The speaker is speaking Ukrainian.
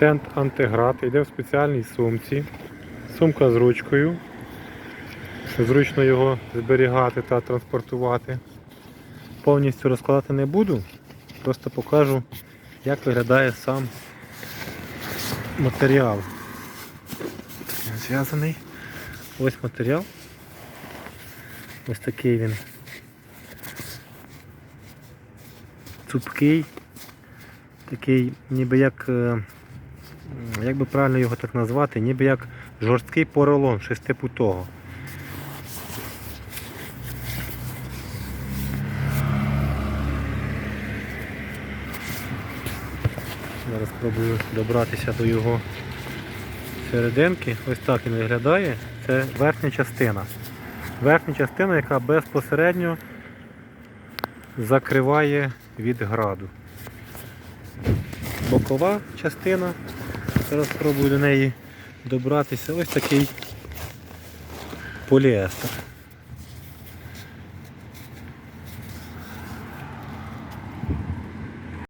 Стенд антиград йде в спеціальній сумці. Сумка з ручкою. Зручно його зберігати та транспортувати. Повністю розкладати не буду, просто покажу, як виглядає сам матеріал. Зв'язаний. Ось матеріал. Ось такий він. Цупкий. Такий, ніби як, е, як би правильно його так назвати, ніби як жорсткий поролон шестипутого. Зараз спробую добратися до його серединки. Ось так він виглядає. Це верхня частина. Верхня частина, яка безпосередньо закриває від граду. Бокова частина. Зараз спробую до неї добратися. Ось такий поліестер.